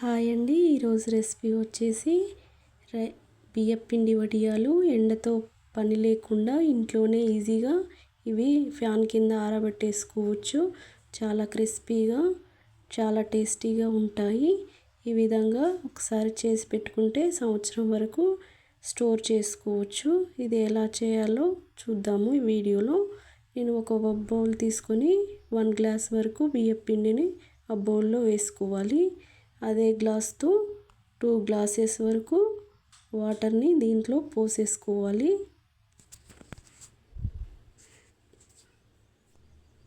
Hi అండి. ఈరోజు recipe వచ్చేసి బియ్యపిండి వడియాలు ఎండతో పని లేకుండా ఇంట్లోనే ఈజీగా ఇవి ఫ్యాన్ కింద ఆరబెట్టేసుకోవచ్చు. చాలా క్రిస్పీగా చాలా టేస్టీగా ఉంటాయి. ఈ విధంగా ఒకసారి చేసి పెట్టుకుంటే సంవత్సరం వరకు స్టోర్ చేసుకోవచ్చు. ఇది ఎలా చేయాలో చూద్దాము ఈ వీడియోలో. నేను ఒక బౌల్ తీసుకొని వన్ గ్లాస్ వరకు బియ్యపిండిని ఆ బౌల్లో వేసుకోవాలి. అదే గ్లాస్తో టూ గ్లాసెస్ వరకు వాటర్ని దీంట్లో పోసేసుకోవాలి.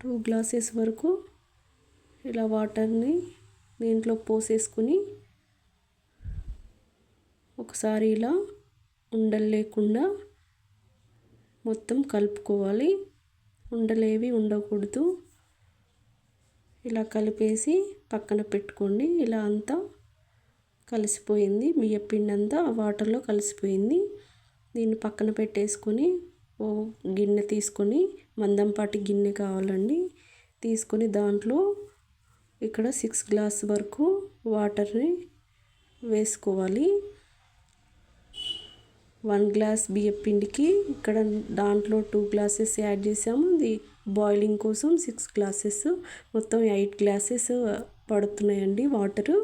టూ గ్లాసెస్ వరకు ఇలా వాటర్ని దీంట్లో పోసేసుకుని ఒకసారి ఇలా ఉండలు లేకుండా మొత్తం కలుపుకోవాలి. ఉండలేవి ఉండకూడదు. ఇలా కలిపేసి పక్కన పెట్టుకోండి. ఇలా అంతా కలిసిపోయింది. బియ్యపిండి అంతా వాటర్లో కలిసిపోయింది. దీన్ని పక్కన పెట్టేసుకొని ఓ గిన్నె తీసుకొని మందంపాటి గిన్నె కావాలండి. తీసుకొని దాంట్లో ఇక్కడ సిక్స్ గ్లాస్ వరకు వాటర్ని వేసుకోవాలి. వన్ గ్లాస్ బియ్య పిండికి ఇక్కడ దాంట్లో టూ గ్లాసెస్ యాడ్ చేసాము. ఇది బాయిలింగ్ కోసం సిక్స్ గ్లాసెస్ మొత్తం ఎయిట్ గ్లాసెస్ పడుతున్నాయండి వాటరు.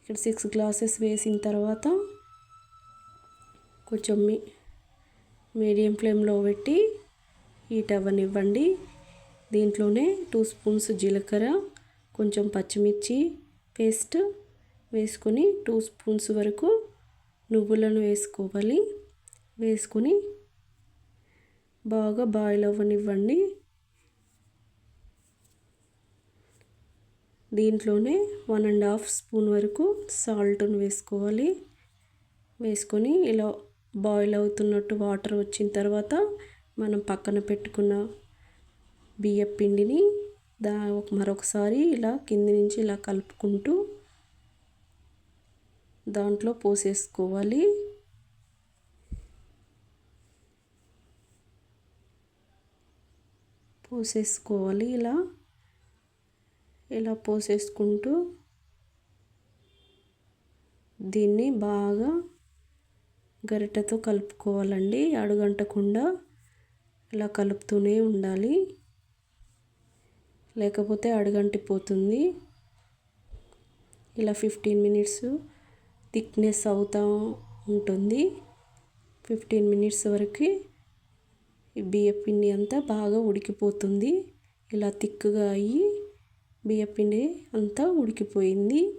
ఇక్కడ సిక్స్ గ్లాసెస్ వేసిన తర్వాత కొంచెం మీ మీడియం ఫ్లేమ్లో పెట్టి హీట్ అవ్వనివ్వండి. దీంట్లోనే టూ స్పూన్స్ జీలకర్ర కొంచెం పచ్చిమిర్చి పేస్ట్ వేసుకొని టూ స్పూన్స్ వరకు నువ్వులను వేసుకోవాలి. వేసుకొని బాగా బాయిల్ అవ్వనివ్వండి. దీంట్లోనే వన్ అండ్ హాఫ్ స్పూన్ వరకు సాల్ట్ను వేసుకోవాలి. వేసుకొని ఇలా బాయిల్ అవుతున్నట్టు వాటర్ వచ్చిన తర్వాత మనం పక్కన పెట్టుకున్న బియ్య పిండిని దా మరొకసారి ఇలా కింది నుంచి ఇలా కలుపుకుంటూ దాంట్లో పోసేసుకోవాలి. పోసేసుకోవాలి ఇలా. ఇలా పోసేసుకుంటూ దీన్ని బాగా గరిటెతో కలుపుకోవాలండి. అడుగంటకుండా ఇలా కలుపుతూనే ఉండాలి. లేకపోతే అడుగంటిపోతుంది. ఇలా ఫిఫ్టీన్ మినిట్స్ థిక్నెస్ అవుతూ ఉంటుంది. ఫిఫ్టీన్ మినిట్స్ వరకు బియ్యపిండి అంతా బాగా ఉడికిపోతుంది. ఇలా తిక్కుగా అయ్యి బియ్యపిండి అంతా ఉడికిపోయింది.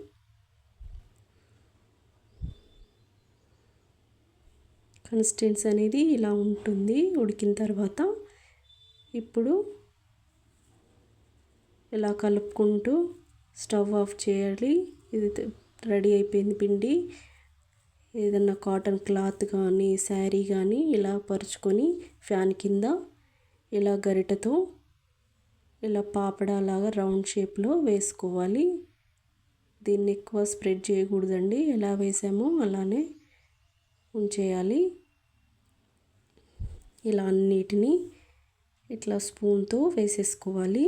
కన్సిస్టెన్సీ అనేది ఇలా ఉంటుంది. ఉడికిన తర్వాత ఇప్పుడు ఇలా కలుపుకుంటూ స్టవ్ ఆఫ్ చేయాలి. ఇది రెడీ అయిపోయింది పిండి. ఏదన్నా కాటన్ క్లాత్ కానీ శారీ కానీ ఇలా పరుచుకొని ఫ్యాన్ కింద ఇలా గరిటతో ఇలా పాపడాలాగా రౌండ్ షేప్లో వేసుకోవాలి. దీన్ని ఎక్కువ స్ప్రెడ్ చేయకూడదండి. ఎలా వేసామో అలానే ఉంచేయాలి. ఇలా అన్నిటినీ ఇట్లా స్పూన్తో వేసేసుకోవాలి.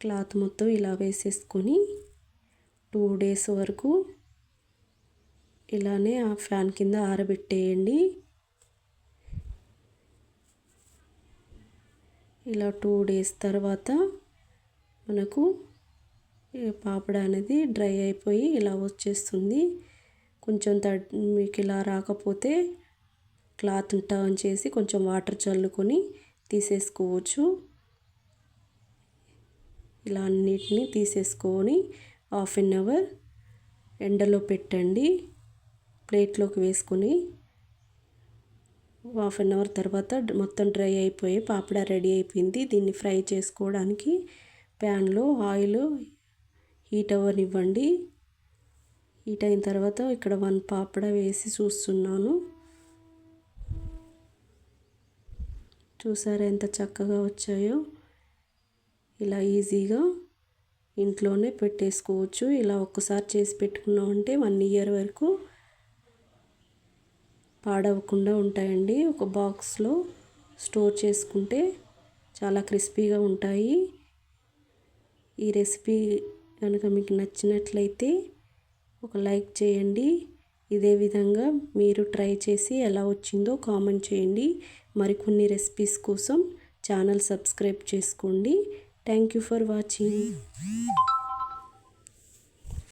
క్లాత్ మొత్తం ఇలా వేసేసుకొని టూ డేస్ వరకు ఇలానే ఆ ఫ్యాన్ కింద ఆరబెట్టేయండి. ఇలా టూ డేస్ తర్వాత మనకు పాపడ అనేది డ్రై అయిపోయి ఇలా వచ్చేస్తుంది. కొంచెం తడ్ మీకు ఇలా రాకపోతే క్లాత్ టర్న్ చేసి కొంచెం వాటర్ చల్లుకొని తీసేసుకోవచ్చు. ఇలా అన్నిటినీ తీసేసుకొని హాఫ్ అన్ అవర్ ఎండలో పెట్టండి. ప్లేట్లోకి వేసుకొని హాఫ్ అన్ అవర్ తర్వాత మొత్తం డ్రై అయిపోయి పాపడ రెడీ అయిపోయింది. దీన్ని ఫ్రై చేసుకోవడానికి ప్యాన్లో ఆయిల్ హీట్ అవ్వనివ్వండి. హీట్ అయిన తర్వాత ఇక్కడ వన్ పాపడ వేసి చూస్తున్నాను. చూసారా ఎంత చక్కగా వచ్చాయో? ఇలా ఈజీగా ఇంట్లోనే పెట్టేసుకోవచ్చు. ఇలా ఒక్కసారి చేసి పెట్టుకున్నామంటే వన్ ఇయర్ వరకు పాడవకుండా ఉంటాయండి. ఒక బాక్స్లో స్టోర్ చేసుకుంటే చాలా క్రిస్పీగా ఉంటాయి. ఈ రెసిపీ కనుక మీకు నచ్చినట్లయితే ఒక లైక్ చేయండి. ఇదే విధంగా మీరు ట్రై చేసి ఎలా వచ్చిందో కామెంట్ చేయండి. మరికొన్ని రెసిపీస్ కోసం ఛానల్ సబ్స్క్రైబ్ చేసుకోండి. Thank you for watching.